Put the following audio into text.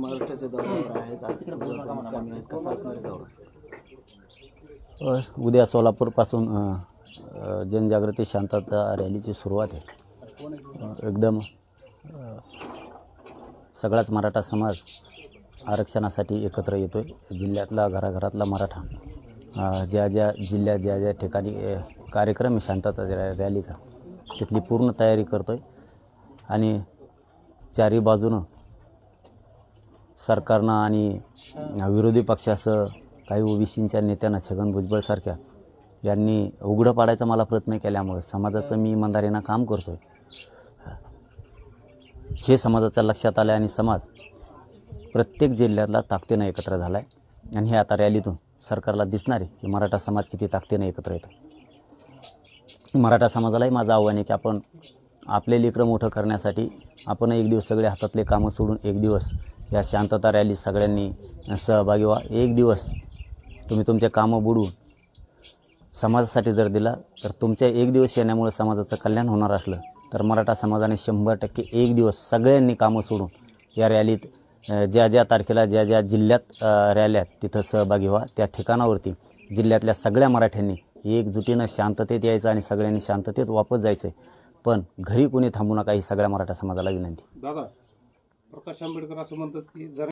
महाराष्ट्राच्या दौऱ्यावर आहेत आज आहेत कसा असणार आहे दौरा उद्या सोलापूरपासून जनजागृती शांतता रॅलीची सुरुवात आहे. एकदम सगळाच मराठा समाज आरक्षणासाठी एकत्र येतो आहे जिल्ह्यातला घराघरातला मराठा ज्या ज्या जिल्ह्यात ज्या ज्या ठिकाणी कार्यक्रम आहे शांतता रॅ रॅलीचा तिथली पूर्ण तयारी करतो आहे आणि चारी बाजूनं सरकारनं आणि विरोधी पक्षासह काही ओबीसींच्या नेत्यांना छगन भुजबळसारख्या यांनी उघडं पाडायचा मला प्रयत्न केल्यामुळे समाजाचं मी इमानदारीनं काम करतो आहे हे समाजाच्या लक्षात आलं आणि समाज प्रत्येक जिल्ह्यातला ताकदीनं एकत्र झाला आहे आणि हे आता रॅलीतून सरकारला दिसणार आहे की मराठा समाज किती ताकदीनं एकत्र येतो. मराठा समाजालाही माझं आव्हान आहे की आपण आपले लेकरं मोठं करण्यासाठी आपण एक दिवस सगळे हातातले कामं सोडून एक दिवस या शांतता रॅलीत सगळ्यांनी सहभागी व्हा. एक दिवस तुम्ही तुमचे कामं बुडून समाजासाठी जर दिला तर तुमच्या एक दिवस येण्यामुळे समाजाचं कल्याण होणार असलं तर मराठा समाजाने शंभर टक्के एक दिवस सगळ्यांनी कामं सोडून या रॅलीत ज्या ज्या तारखेला ज्या ज्या जिल्ह्यात रॅल्यात रॅल्या तिथं सहभागी व्हा. त्या ठिकाणावरती जिल्ह्यातल्या सगळ्या मराठ्यांनी एकजुटीनं शांततेत यायचं आणि सगळ्यांनी शांततेत वापस जायचं आहे पण घरी कोणी थांबू नका ही सगळ्या मराठा समाजाला विनंती. दादा प्रकाश आंबेडकर असं म्हणतात की जर